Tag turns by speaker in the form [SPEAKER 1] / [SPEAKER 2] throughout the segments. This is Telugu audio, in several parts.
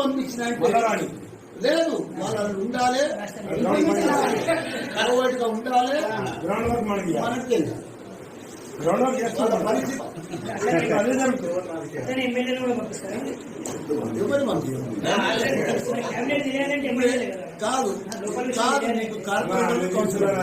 [SPEAKER 1] పంపించిన. లేదు వాళ్ళు ఉండాలి. కరవైట్గా ఉండాలి
[SPEAKER 2] మనకి.
[SPEAKER 3] ఎమ్మెల్యేలే కదా.
[SPEAKER 1] కాదు నీకు కౌన్సిలర్.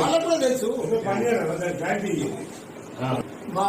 [SPEAKER 1] వాళ్ళకు తెలుసు. మా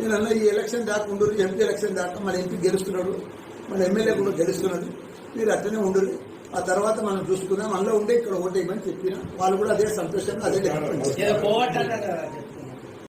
[SPEAKER 1] నేను అన్న ఈ ఎలక్షన్ దాకా ఉండరు ఎంపీ ఎలక్షన్ దాకా మన ఎంపీ గెలుస్తున్నాడు మన ఎమ్మెల్యే కూడా గెలుస్తున్నాడు. మీరు అట్లనే ఉండరు ఆ తర్వాత మనం చూసుకుందాం. అందులో ఉండే ఇక్కడ ఓటేయమని చెప్పిన. వాళ్ళు కూడా అదే సంతోషంగా అదే